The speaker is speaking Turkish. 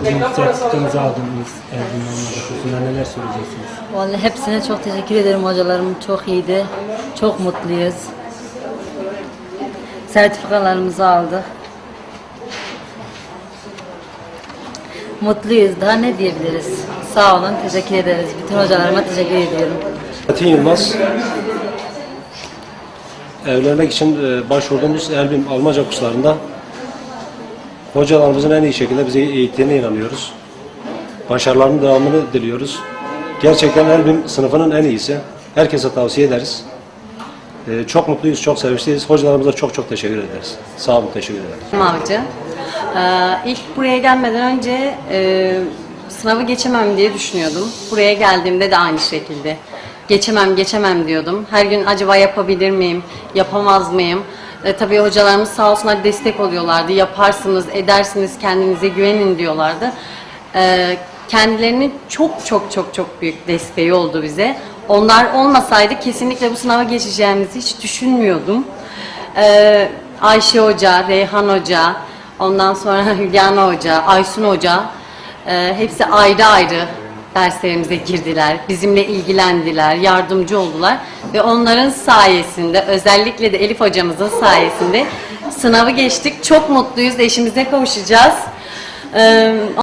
Bugün sertifikanızı aldınız Mahmut Okulu'nda neler söyleyeceksiniz? Vallahi hepsine çok teşekkür ederim. Hocalarım çok iyiydi. Çok mutluyuz. Sertifikalarımızı aldık. Mutluyuz. Daha ne diyebiliriz? Sağ olun. Teşekkür ederiz. Bütün hocalarıma teşekkür ediyorum. Metin Yılmaz. Evlenmek için e, başvurduğumuz Elbim Almanca kurslarında hocalarımızın en iyi şekilde bize eğittiğine inanıyoruz. Başarılarının devamını diliyoruz. Gerçekten Elbim sınıfının en iyisi. Herkese tavsiye ederiz. E, Çok mutluyuz, çok sevinçliyiz. Hocalarımıza çok çok teşekkür ederiz. Sağ olun, teşekkür ederiz. Avcı. Ee, ilk buraya gelmeden önce e, sınavı geçemem diye düşünüyordum. Buraya geldiğimde de aynı şekilde. Geçemem, geçemem diyordum. Her gün acaba yapabilir miyim, yapamaz mıyım? E, tabii hocalarımız sağ olsunlar destek oluyorlardı. Yaparsınız, edersiniz, kendinize güvenin diyorlardı. E, kendilerinin çok çok çok çok büyük desteği oldu bize. Onlar olmasaydı kesinlikle bu sınava geçeceğimizi hiç düşünmüyordum. Ee, Ayşe Hoca, Reyhan Hoca, ondan sonra Hülyana Hoca, Aysun Hoca e, hepsi ayrı ayrı derslerimize girdiler. Bizimle ilgilendiler, yardımcı oldular ve onların sayesinde özellikle de Elif hocamızın sayesinde sınavı geçtik. Çok mutluyuz, eşimize kavuşacağız. Ee,